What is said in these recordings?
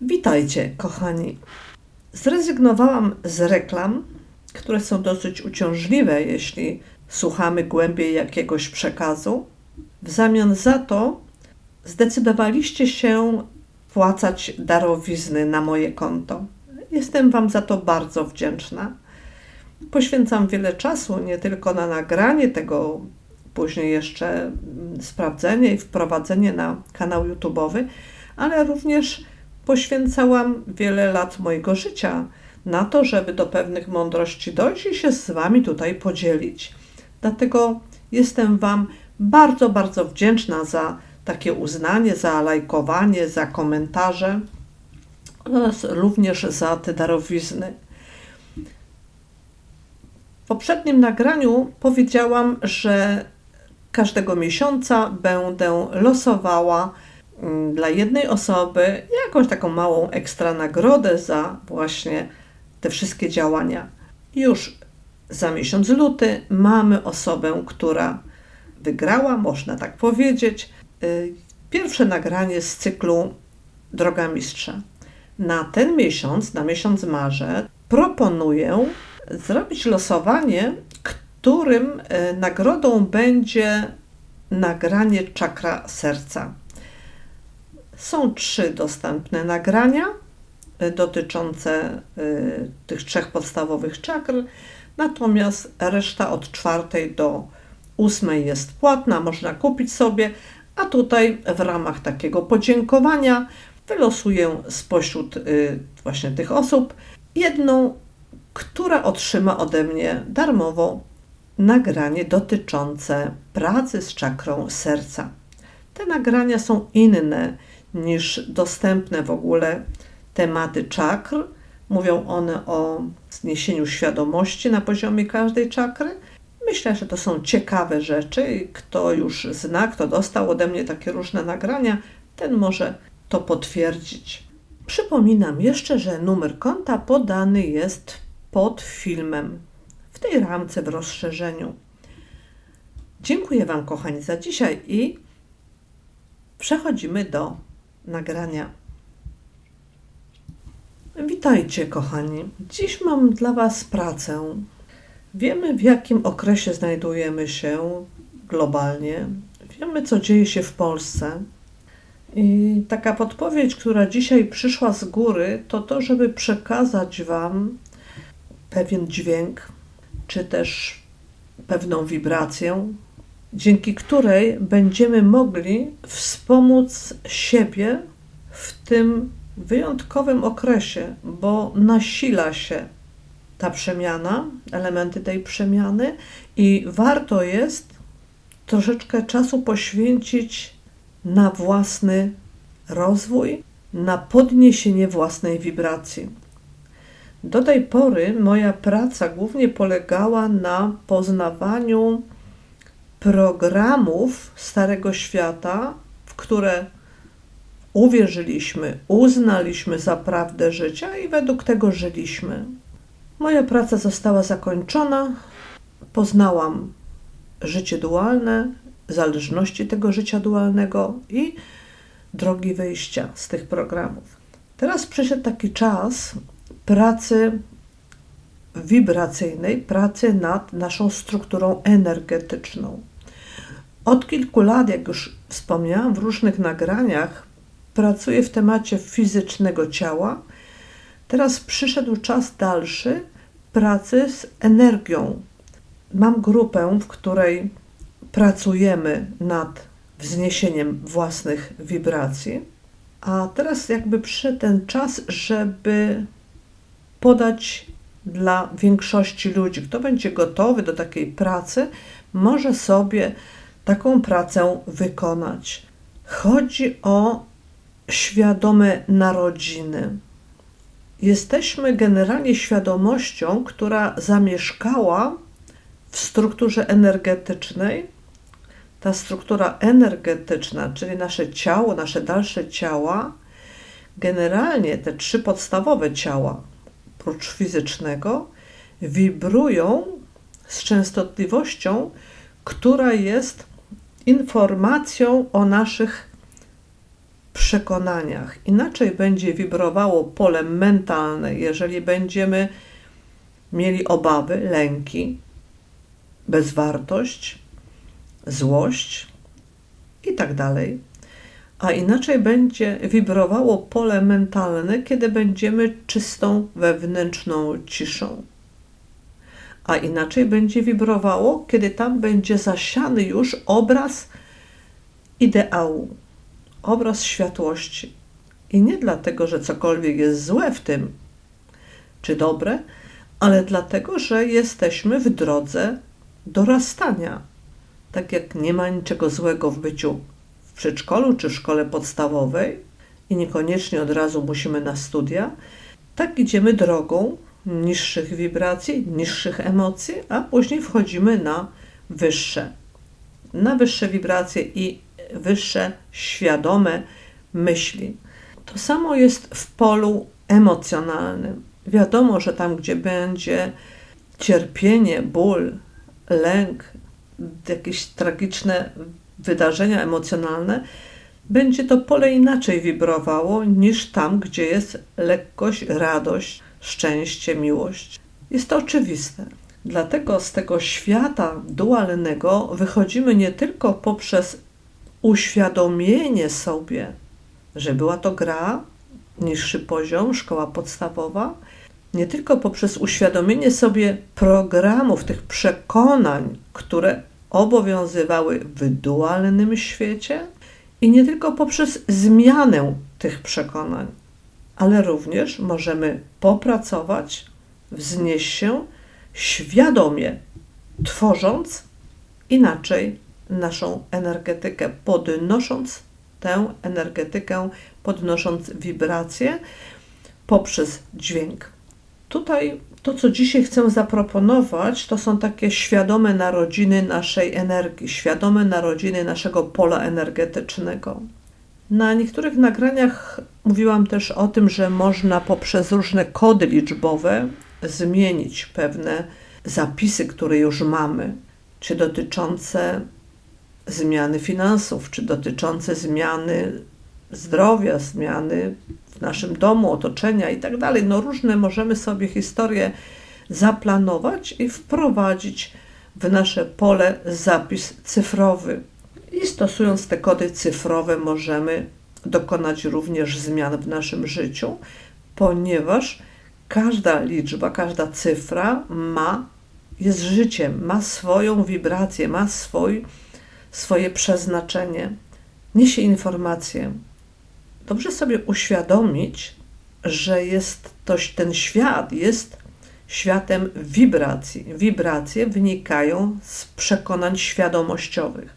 Witajcie, kochani. Zrezygnowałam z reklam, które są dosyć uciążliwe, jeśli słuchamy głębiej jakiegoś przekazu. W zamian za to zdecydowaliście się wpłacać darowizny na moje konto. Jestem Wam za to bardzo wdzięczna. Poświęcam wiele czasu nie tylko na nagranie tego, później jeszcze sprawdzenie i wprowadzenie na kanał YouTube'owy, ale również poświęcałam wiele lat mojego życia na to, żeby do pewnych mądrości dojść i się z Wami tutaj podzielić. Dlatego jestem Wam bardzo, bardzo wdzięczna za takie uznanie, za lajkowanie, za komentarze oraz również za te darowizny. W poprzednim nagraniu powiedziałam, że każdego miesiąca będę losowała dla jednej osoby jakąś taką małą ekstra nagrodę za właśnie te wszystkie działania. Już za miesiąc luty mamy osobę, która wygrała, można tak powiedzieć, y, pierwsze nagranie z cyklu Droga Mistrza. Na ten miesiąc, na miesiąc marzec, proponuję zrobić losowanie, którym e, nagrodą będzie nagranie czakra serca. Są trzy dostępne nagrania e, dotyczące e, tych trzech podstawowych czakr, natomiast reszta od czwartej do ósmej jest płatna, można kupić sobie, a tutaj w ramach takiego podziękowania wylosuję spośród właśnie tych osób jedną, która otrzyma ode mnie darmowo nagranie dotyczące pracy z czakrą serca. Te nagrania są inne niż dostępne w ogóle tematy czakr. Mówią one o zniesieniu świadomości na poziomie każdej czakry. Myślę, że to są ciekawe rzeczy. Kto już zna, kto dostał ode mnie takie różne nagrania, ten może to potwierdzić. Przypominam jeszcze, że numer konta podany jest pod filmem tej ramce w rozszerzeniu. Dziękuję Wam, kochani, za dzisiaj i przechodzimy do nagrania. Witajcie, kochani. Dziś mam dla Was pracę. Wiemy, w jakim okresie znajdujemy się globalnie. Wiemy, co dzieje się w Polsce. I taka podpowiedź, która dzisiaj przyszła z góry, to to, żeby przekazać Wam pewien dźwięk, czy też pewną wibrację, dzięki której będziemy mogli wspomóc siebie w tym wyjątkowym okresie, bo nasila się ta przemiana, elementy tej przemiany i warto jest troszeczkę czasu poświęcić na własny rozwój, na podniesienie własnej wibracji. Do tej pory moja praca głównie polegała na poznawaniu programów Starego Świata, w które uwierzyliśmy, uznaliśmy za prawdę życia i według tego żyliśmy. Moja praca została zakończona. Poznałam życie dualne, zależności tego życia dualnego i drogi wyjścia z tych programów. Teraz przyszedł taki czas, pracy wibracyjnej, pracy nad naszą strukturą energetyczną. Od kilku lat, jak już wspomniałam w różnych nagraniach, pracuję w temacie fizycznego ciała. Teraz przyszedł czas dalszy pracy z energią. Mam grupę, w której pracujemy nad wzniesieniem własnych wibracji. A teraz jakby przyszedł ten czas, żeby podać dla większości ludzi. Kto będzie gotowy do takiej pracy, może sobie taką pracę wykonać. Chodzi o świadome narodziny. Jesteśmy generalnie świadomością, która zamieszkała w strukturze energetycznej. Ta struktura energetyczna, czyli nasze ciało, nasze dalsze ciała, generalnie te trzy podstawowe ciała oprócz fizycznego, wibrują z częstotliwością, która jest informacją o naszych przekonaniach. Inaczej będzie wibrowało pole mentalne, jeżeli będziemy mieli obawy, lęki, bezwartość, złość i tak. A inaczej będzie wibrowało pole mentalne, kiedy będziemy czystą wewnętrzną ciszą. A inaczej będzie wibrowało, kiedy tam będzie zasiany już obraz ideału, obraz światłości. I nie dlatego, że cokolwiek jest złe w tym, czy dobre, ale dlatego, że jesteśmy w drodze dorastania. Tak jak nie ma niczego złego w byciu w przedszkolu czy w szkole podstawowej i niekoniecznie od razu musimy na studia, tak idziemy drogą niższych wibracji, niższych emocji, a później wchodzimy na wyższe. Na wyższe wibracje i wyższe świadome myśli. To samo jest w polu emocjonalnym. Wiadomo, że tam, gdzie będzie cierpienie, ból, lęk, jakieś tragiczne wydarzenia emocjonalne, będzie to pole inaczej wibrowało niż tam, gdzie jest lekkość, radość, szczęście, miłość. Jest to oczywiste. Dlatego z tego świata dualnego wychodzimy nie tylko poprzez uświadomienie sobie, że była to gra, niższy poziom, szkoła podstawowa, nie tylko poprzez uświadomienie sobie programów, tych przekonań, które obowiązywały w dualnym świecie, i nie tylko poprzez zmianę tych przekonań, ale również możemy popracować, wznieść się świadomie, tworząc inaczej naszą energetykę, podnosząc tę energetykę, podnosząc wibracje poprzez dźwięk. Tutaj to, co dzisiaj chcę zaproponować, to są takie świadome narodziny naszej energii, świadome narodziny naszego pola energetycznego. Na niektórych nagraniach mówiłam też o tym, że można poprzez różne kody liczbowe zmienić pewne zapisy, które już mamy, czy dotyczące zmiany finansów, czy dotyczące zmiany zdrowia, zmiany w naszym domu, otoczenia i tak dalej. No różne możemy sobie historie zaplanować i wprowadzić w nasze pole zapis cyfrowy. I stosując te kody cyfrowe możemy dokonać również zmian w naszym życiu, ponieważ każda liczba, każda cyfra ma, jest życiem, ma swoją wibrację, ma swój, swoje przeznaczenie, niesie informację. Dobrze sobie uświadomić, że jest toś, ten świat jest światem wibracji. Wibracje wynikają z przekonań świadomościowych.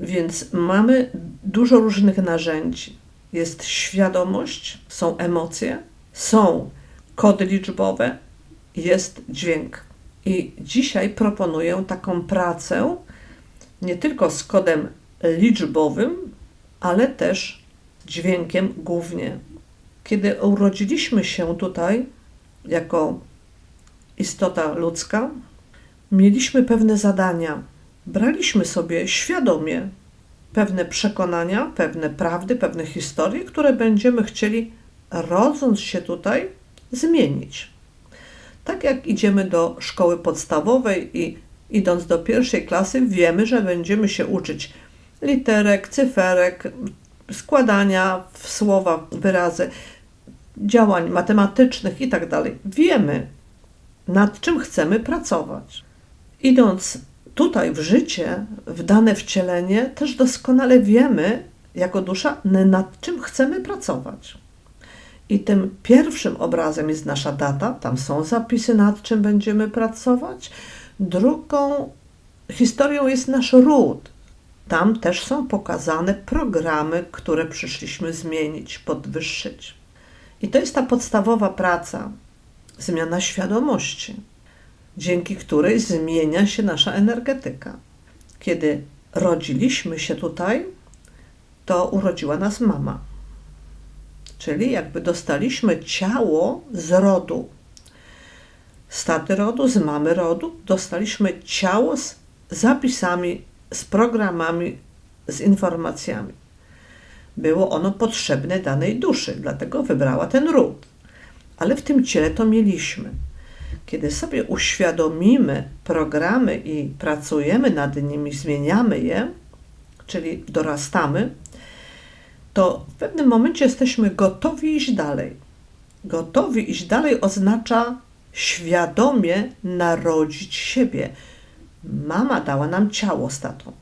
Więc mamy dużo różnych narzędzi. Jest świadomość, są emocje, są kody liczbowe, jest dźwięk. I dzisiaj proponuję taką pracę nie tylko z kodem liczbowym, ale też dźwiękiem głównie. Kiedy urodziliśmy się tutaj jako istota ludzka, mieliśmy pewne zadania. Braliśmy sobie świadomie pewne przekonania, pewne prawdy, pewne historie, które będziemy chcieli, rodząc się tutaj, zmienić. Tak jak idziemy do szkoły podstawowej i idąc do pierwszej klasy, wiemy, że będziemy się uczyć literek, cyferek, składania w słowa, wyrazy, działań matematycznych itd. Tak wiemy, nad czym chcemy pracować. Idąc tutaj w życie, w dane wcielenie, też doskonale wiemy, jako dusza, nad czym chcemy pracować. I tym pierwszym obrazem jest nasza data, tam są zapisy, nad czym będziemy pracować. Drugą historią jest nasz ród. Tam też są pokazane programy, które przyszliśmy zmienić, podwyższyć. I to jest ta podstawowa praca zmiana świadomości, dzięki której zmienia się nasza energetyka. Kiedy rodziliśmy się tutaj, to urodziła nas mama. Czyli jakby dostaliśmy ciało z rodu. Z taty rodu, z mamy rodu, dostaliśmy ciało z zapisami, z programami, z informacjami. było ono potrzebne danej duszy, dlatego wybrała ten ród. Ale w tym ciele to mieliśmy. Kiedy sobie uświadomimy programy i pracujemy nad nimi, zmieniamy je, czyli dorastamy, to w pewnym momencie jesteśmy gotowi iść dalej. Gotowi iść dalej oznacza świadomie narodzić siebie. Mama dała nam ciało z tatą.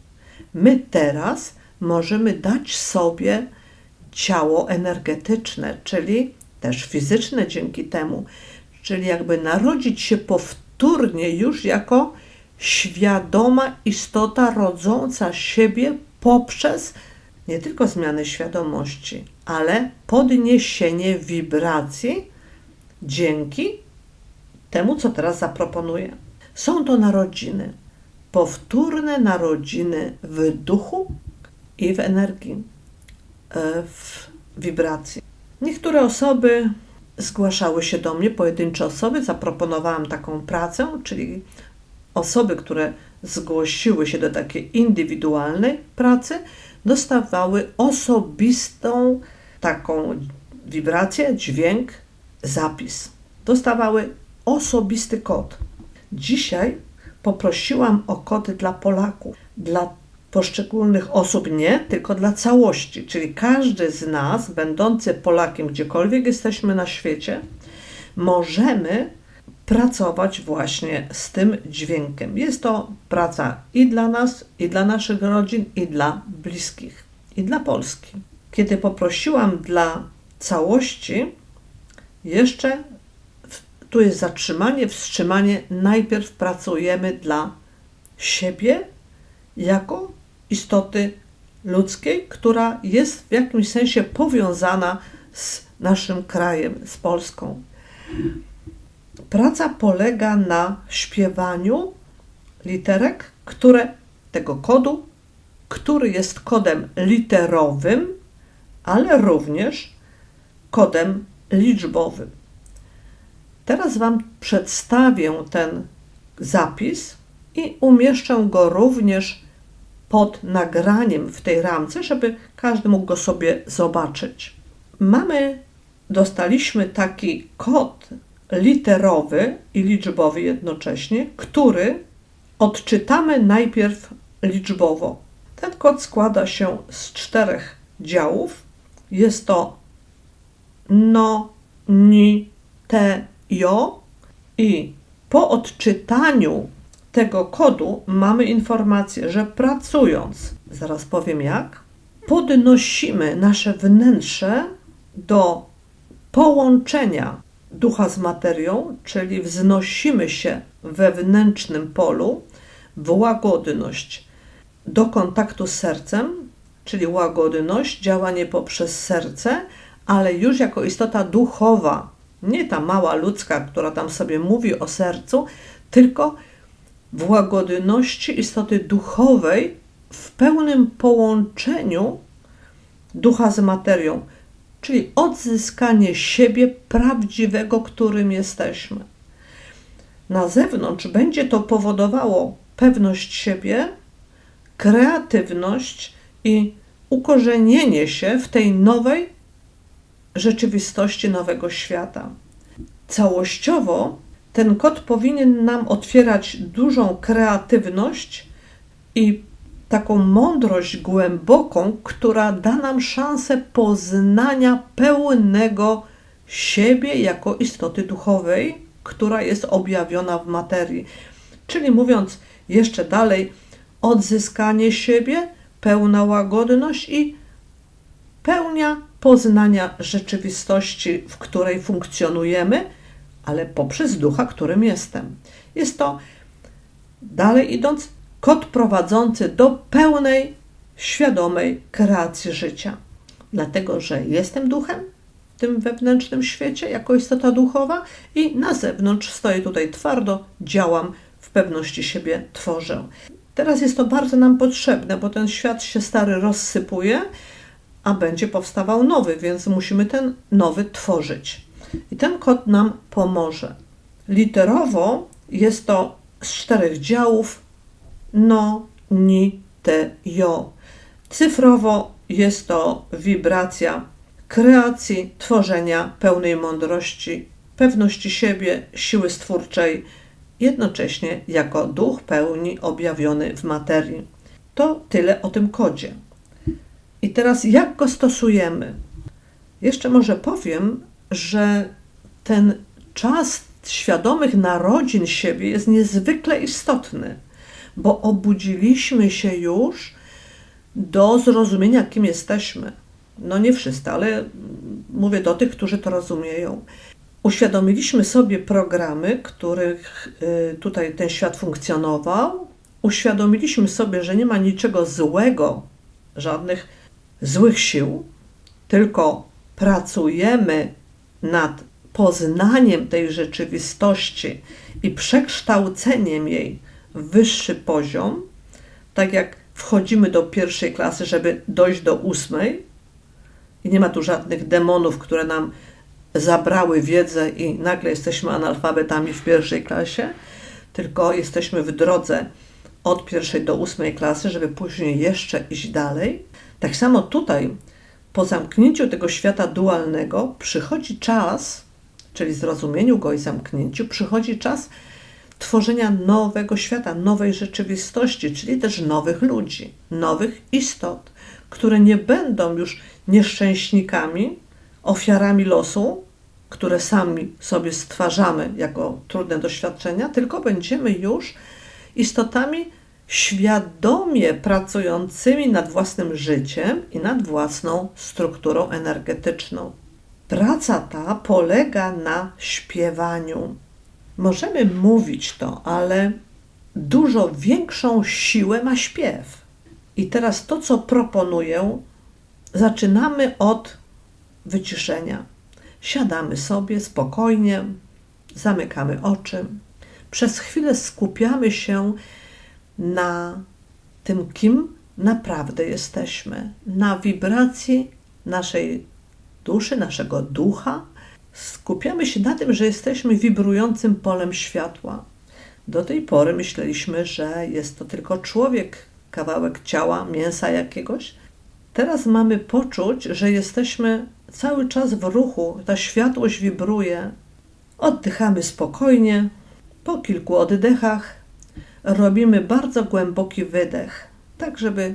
My teraz możemy dać sobie ciało energetyczne, czyli też fizyczne dzięki temu, czyli jakby narodzić się powtórnie już jako świadoma istota rodząca siebie poprzez nie tylko zmianę świadomości, ale podniesienie wibracji dzięki temu, co teraz zaproponuję. Są to narodziny, powtórne narodziny w duchu i w energii, e, w wibracji. Niektóre osoby zgłaszały się do mnie, pojedyncze osoby, zaproponowałam taką pracę, czyli osoby, które zgłosiły się do takiej indywidualnej pracy, dostawały osobistą taką wibrację, dźwięk, zapis. Dostawały osobisty kod. Dzisiaj poprosiłam o kody dla Polaków, dla poszczególnych osób nie, tylko dla całości, czyli każdy z nas, będący Polakiem gdziekolwiek jesteśmy na świecie, możemy pracować właśnie z tym dźwiękiem. Jest to praca i dla nas, i dla naszych rodzin, i dla bliskich, i dla Polski. Kiedy poprosiłam dla całości, jeszcze tu jest zatrzymanie, wstrzymanie. Najpierw pracujemy dla siebie jako istoty ludzkiej, która jest w jakimś sensie powiązana z naszym krajem, z Polską. Praca polega na śpiewaniu literek, które tego kodu, który jest kodem literowym, ale również kodem liczbowym. Teraz Wam przedstawię ten zapis i umieszczę go również pod nagraniem w tej ramce, żeby każdy mógł go sobie zobaczyć. Mamy, dostaliśmy taki kod literowy i liczbowy jednocześnie, który odczytamy najpierw liczbowo. Ten kod składa się z czterech działów. Jest to no, ni, te, jo i po odczytaniu tego kodu mamy informację, że pracując, zaraz powiem jak, podnosimy nasze wnętrze do połączenia ducha z materią, czyli wznosimy się w wewnętrznym polu w łagodność do kontaktu z sercem, czyli łagodność, działanie poprzez serce, ale już jako istota duchowa, nie ta mała ludzka, która tam sobie mówi o sercu, tylko w łagodności istoty duchowej, w pełnym połączeniu ducha z materią, czyli odzyskanie siebie prawdziwego, którym jesteśmy. Na zewnątrz będzie to powodowało pewność siebie, kreatywność i ukorzenienie się w tej nowej rzeczywistości nowego świata. Całościowo ten kod powinien nam otwierać dużą kreatywność i taką mądrość głęboką, która da nam szansę poznania pełnego siebie jako istoty duchowej, która jest objawiona w materii. Czyli mówiąc jeszcze dalej, odzyskanie siebie, pełna łagodność i pełnia poznania rzeczywistości, w której funkcjonujemy, ale poprzez ducha, którym jestem. Jest to, dalej idąc, kod prowadzący do pełnej, świadomej kreacji życia. Dlatego, że jestem duchem w tym wewnętrznym świecie, jako istota duchowa, i na zewnątrz stoję tutaj twardo, działam, w pewności siebie tworzę. Teraz jest to bardzo nam potrzebne, bo ten świat się stary rozsypuje, a będzie powstawał nowy, więc musimy ten nowy tworzyć. I ten kod nam pomoże. Literowo jest to z czterech działów no, ni, te, jo. Cyfrowo jest to wibracja kreacji, tworzenia, pełnej mądrości, pewności siebie, siły stwórczej, jednocześnie jako duch pełni objawiony w materii. To tyle o tym kodzie. I teraz jak go stosujemy? Jeszcze może powiem, że ten czas świadomych narodzin siebie jest niezwykle istotny, bo obudziliśmy się już do zrozumienia, kim jesteśmy. No nie wszyscy, ale mówię do tych, którzy to rozumieją. Uświadomiliśmy sobie programy, których y, tutaj ten świat funkcjonował. Uświadomiliśmy sobie, że nie ma niczego złego, żadnych złych sił, tylko pracujemy nad poznaniem tej rzeczywistości i przekształceniem jej w wyższy poziom, tak jak wchodzimy do pierwszej klasy, żeby dojść do ósmej, i nie ma tu żadnych demonów, które nam zabrały wiedzę i nagle jesteśmy analfabetami w pierwszej klasie, tylko jesteśmy w drodze od pierwszej do ósmej klasy, żeby później jeszcze iść dalej. Tak samo tutaj, po zamknięciu tego świata dualnego, przychodzi czas, czyli zrozumieniu go i zamknięciu, przychodzi czas tworzenia nowego świata, nowej rzeczywistości, czyli też nowych ludzi, nowych istot, które nie będą już nieszczęśnikami, ofiarami losu, które sami sobie stwarzamy jako trudne doświadczenia, tylko będziemy już istotami świadomie pracującymi nad własnym życiem i nad własną strukturą energetyczną. Praca ta polega na śpiewaniu. Możemy mówić to, ale dużo większą siłę ma śpiew. I teraz to, co proponuję, zaczynamy od wyciszenia. Siadamy sobie spokojnie, zamykamy oczy. Przez chwilę skupiamy się na tym, kim naprawdę jesteśmy, na wibracji naszej duszy, naszego ducha. Skupiamy się na tym, że jesteśmy wibrującym polem światła. Do tej pory myśleliśmy, że jest to tylko człowiek, kawałek ciała, mięsa jakiegoś. Teraz mamy poczuć, że jesteśmy cały czas w ruchu, ta światłość wibruje. Oddychamy spokojnie. Po kilku oddechach robimy bardzo głęboki wydech, tak żeby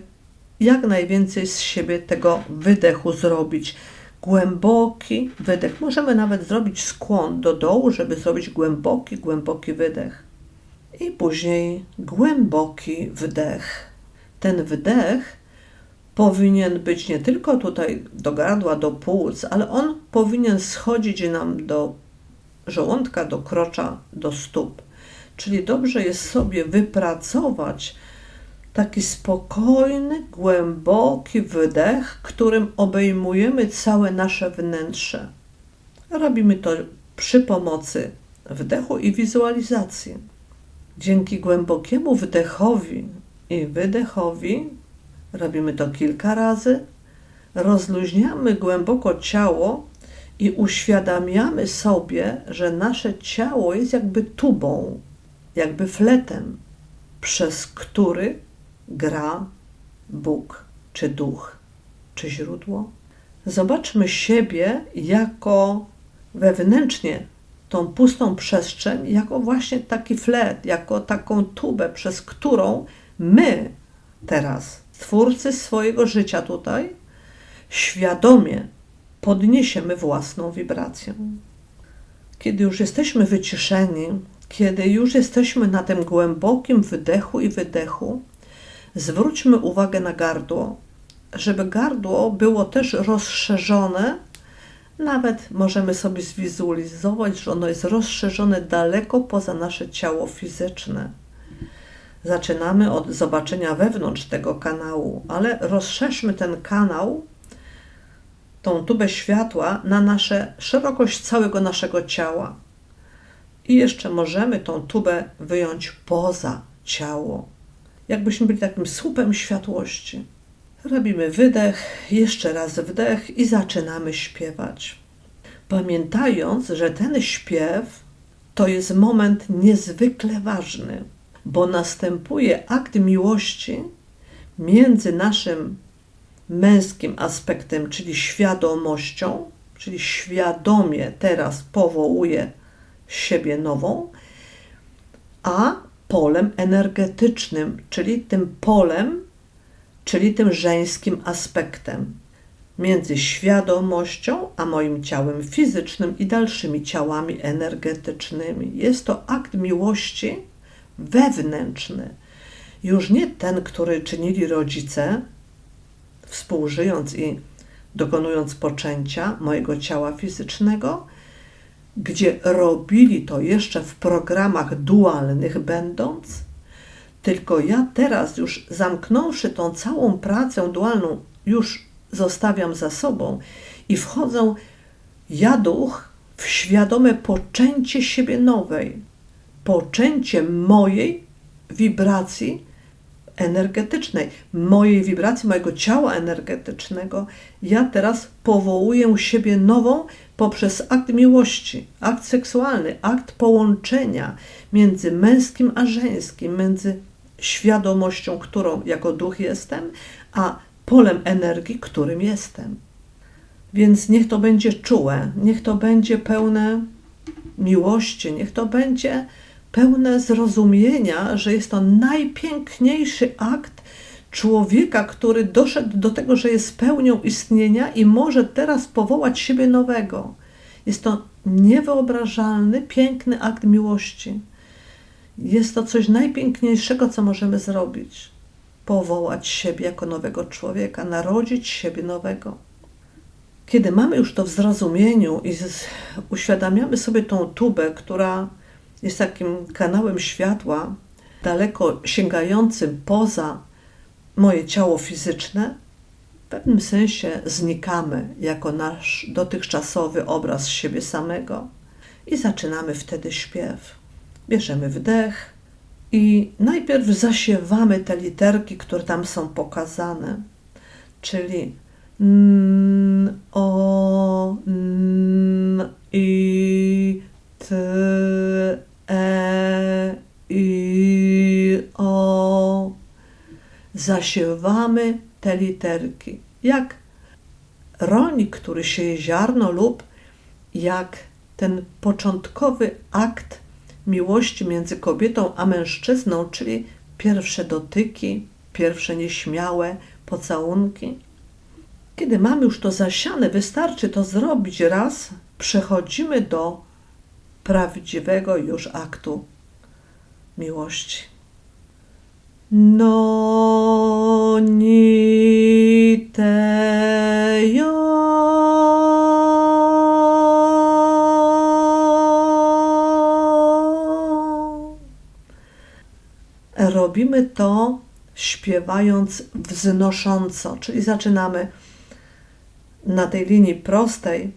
jak najwięcej z siebie tego wydechu zrobić. Głęboki wydech. Możemy nawet zrobić skłon do dołu, żeby zrobić głęboki, głęboki wydech. I później głęboki wdech. Ten wdech powinien być nie tylko tutaj do gardła, do płuc, ale on powinien schodzić nam do żołądka, do krocza, do stóp. Czyli dobrze jest sobie wypracować taki spokojny, głęboki wydech, którym obejmujemy całe nasze wnętrze. Robimy to przy pomocy wdechu i wizualizacji. Dzięki głębokiemu wdechowi i wydechowi Robimy to kilka razy. Rozluźniamy głęboko ciało i uświadamiamy sobie, że nasze ciało jest jakby tubą, jakby fletem, przez który gra Bóg, czy duch, czy źródło. Zobaczmy siebie jako wewnętrznie tą pustą przestrzeń, jako właśnie taki flet, jako taką tubę, przez którą my teraz Twórcy swojego życia tutaj, świadomie podniesiemy własną wibrację. Kiedy już jesteśmy wyciszeni, kiedy już jesteśmy na tym głębokim wydechu i wydechu, zwróćmy uwagę na gardło, żeby gardło było też rozszerzone. Nawet możemy sobie zwizualizować, że ono jest rozszerzone daleko poza nasze ciało fizyczne zaczynamy od zobaczenia wewnątrz tego kanału, ale rozszerzmy ten kanał, tą tubę światła na nasze szerokość całego naszego ciała. I jeszcze możemy tą tubę wyjąć poza ciało, jakbyśmy byli takim słupem światłości. Robimy wydech, jeszcze raz wdech i zaczynamy śpiewać. Pamiętając, że ten śpiew to jest moment niezwykle ważny bo następuje akt miłości między naszym męskim aspektem, czyli świadomością, czyli świadomie teraz powołuję siebie nową, a polem energetycznym, czyli tym polem, czyli tym żeńskim aspektem między świadomością a moim ciałem fizycznym i dalszymi ciałami energetycznymi. Jest to akt miłości wewnętrzny. Już nie ten, który czynili rodzice, współżyjąc i dokonując poczęcia mojego ciała fizycznego, gdzie robili to jeszcze w programach dualnych będąc, tylko ja teraz już zamknąwszy tą całą pracę dualną, już zostawiam za sobą i wchodzę ja duch w świadome poczęcie siebie nowej, poczęcie mojej wibracji energetycznej, mojej wibracji, mojego ciała energetycznego, ja teraz powołuję siebie nową poprzez akt miłości, akt seksualny, akt połączenia między męskim a żeńskim, między świadomością, którą jako duch jestem, a polem energii, którym jestem. Więc niech to będzie czułe, niech to będzie pełne miłości, niech to będzie pełne zrozumienia, że jest to najpiękniejszy akt człowieka, który doszedł do tego, że jest pełnią istnienia i może teraz powołać siebie nowego. Jest to niewyobrażalny, piękny akt miłości. Jest to coś najpiękniejszego, co możemy zrobić. Powołać siebie jako nowego człowieka, narodzić siebie nowego. Kiedy mamy już to w zrozumieniu i uświadamiamy sobie tą tubę, która jest takim kanałem światła, daleko sięgającym poza moje ciało fizyczne, w pewnym sensie znikamy jako nasz dotychczasowy obraz siebie samego i zaczynamy wtedy śpiew. Bierzemy wdech i najpierw zasiewamy te literki, które tam są pokazane, czyli n, o, n, i, t, e, i, o. Zasiewamy te literki. Jak rolnik, który sieje ziarno lub jak ten początkowy akt miłości między kobietą a mężczyzną, czyli pierwsze dotyki, pierwsze nieśmiałe pocałunki. Kiedy mamy już to zasiane, wystarczy to zrobić raz, przechodzimy do prawdziwego już aktu miłości. No. Robimy to śpiewając wznosząco, czyli zaczynamy na tej linii prostej,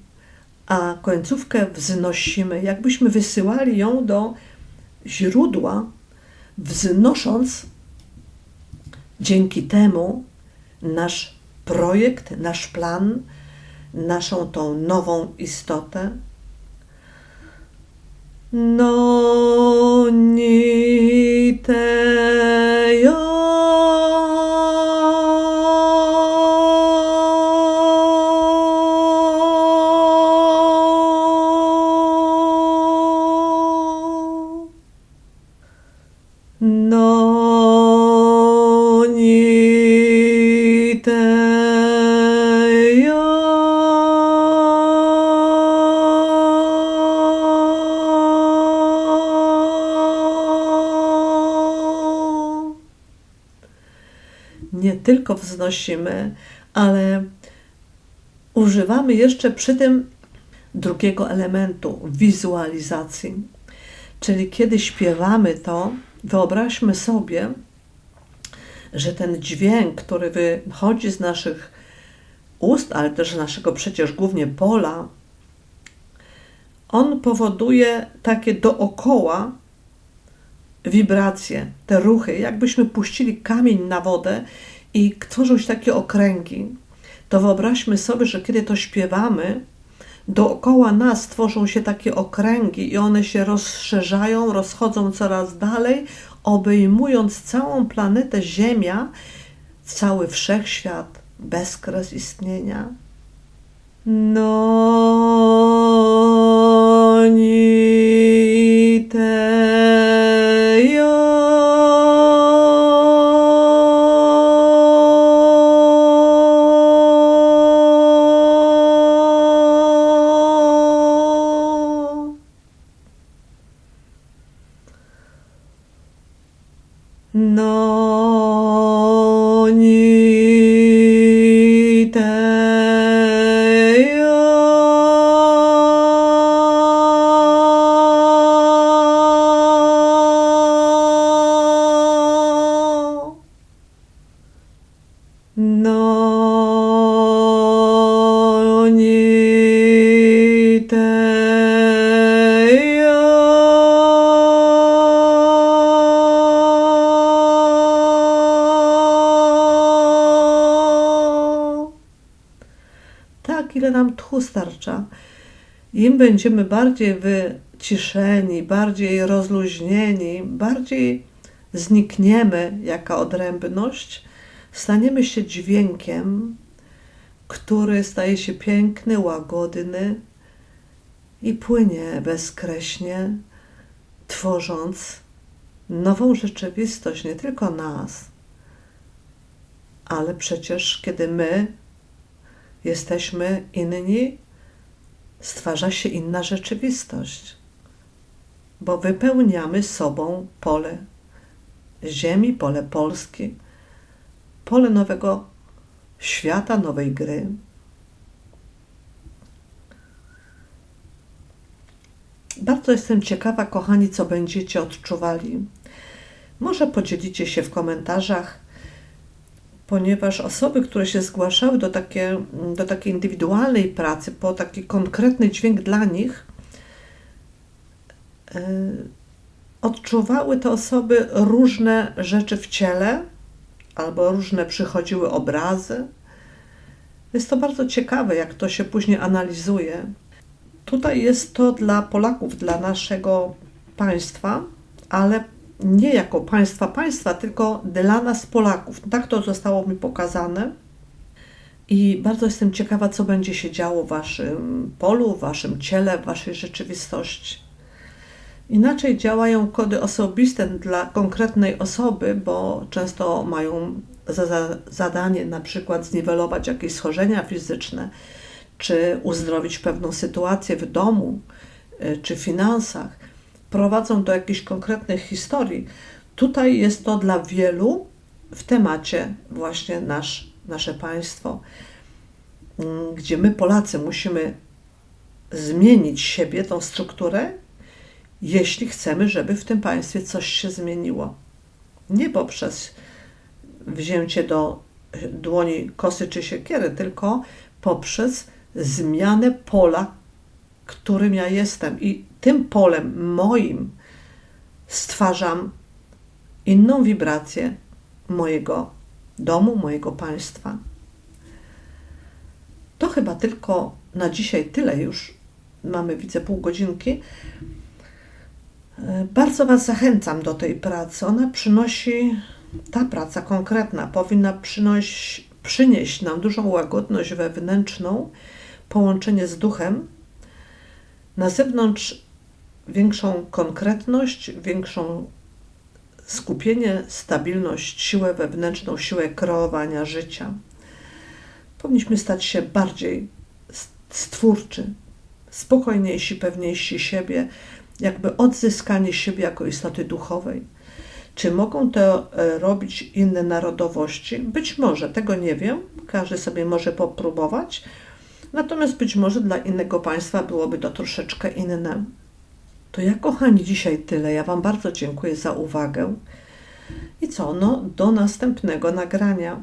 a końcówkę wznosimy, jakbyśmy wysyłali ją do źródła, wznosząc dzięki temu nasz projekt, nasz plan, naszą tą nową istotę. No te. Ale używamy jeszcze przy tym drugiego elementu wizualizacji. Czyli kiedy śpiewamy to, wyobraźmy sobie, że ten dźwięk, który wychodzi z naszych ust, ale też z naszego przecież głównie pola, on powoduje takie dookoła wibracje, te ruchy, jakbyśmy puścili kamień na wodę i tworzył się takie okręgi. To wyobraźmy sobie, że kiedy to śpiewamy, dookoła nas tworzą się takie okręgi i one się rozszerzają, rozchodzą coraz dalej, obejmując całą planetę Ziemia, cały wszechświat, bezkres istnienia. No Im będziemy bardziej wyciszeni, bardziej rozluźnieni, bardziej znikniemy jaka odrębność, staniemy się dźwiękiem, który staje się piękny, łagodny i płynie bezkreśnie, tworząc nową rzeczywistość, nie tylko nas, ale przecież kiedy my jesteśmy inni, stwarza się inna rzeczywistość, bo wypełniamy sobą pole ziemi, pole Polski, pole nowego świata, nowej gry. Bardzo jestem ciekawa, kochani, co będziecie odczuwali. Może podzielicie się w komentarzach, ponieważ osoby, które się zgłaszały do, takie, do takiej indywidualnej pracy, po taki konkretny dźwięk dla nich, yy, odczuwały te osoby różne rzeczy w ciele, albo różne przychodziły obrazy. Jest to bardzo ciekawe, jak to się później analizuje. Tutaj jest to dla Polaków, dla naszego państwa, ale nie jako państwa państwa, tylko dla nas Polaków. Tak to zostało mi pokazane. I bardzo jestem ciekawa, co będzie się działo w waszym polu, w waszym ciele, w waszej rzeczywistości. Inaczej działają kody osobiste dla konkretnej osoby, bo często mają za, za zadanie na przykład zniwelować jakieś schorzenia fizyczne, czy uzdrowić pewną sytuację w domu, y, czy finansach. Prowadzą do jakichś konkretnych historii. Tutaj jest to dla wielu w temacie właśnie nasz, nasze państwo, mm, gdzie my Polacy musimy zmienić siebie, tą strukturę jeśli chcemy, żeby w tym państwie coś się zmieniło. Nie poprzez wzięcie do dłoni kosy czy siekiery, tylko poprzez zmianę pola, którym ja jestem. I tym polem moim stwarzam inną wibrację mojego domu, mojego państwa. To chyba tylko na dzisiaj tyle już. Mamy, widzę, pół godzinki. Bardzo Was zachęcam do tej pracy. Ona przynosi, ta praca konkretna powinna przynoś, przynieść nam dużą łagodność wewnętrzną, połączenie z duchem. Na zewnątrz większą konkretność, większą skupienie, stabilność, siłę wewnętrzną, siłę kreowania życia. Powinniśmy stać się bardziej stwórczy, spokojniejsi, pewniejsi siebie, jakby odzyskanie siebie jako istoty duchowej. Czy mogą to e, robić inne narodowości? Być może, tego nie wiem. Każdy sobie może popróbować. Natomiast być może dla innego państwa byłoby to troszeczkę inne. To ja, kochani, dzisiaj tyle. Ja Wam bardzo dziękuję za uwagę. I co? No, do następnego nagrania.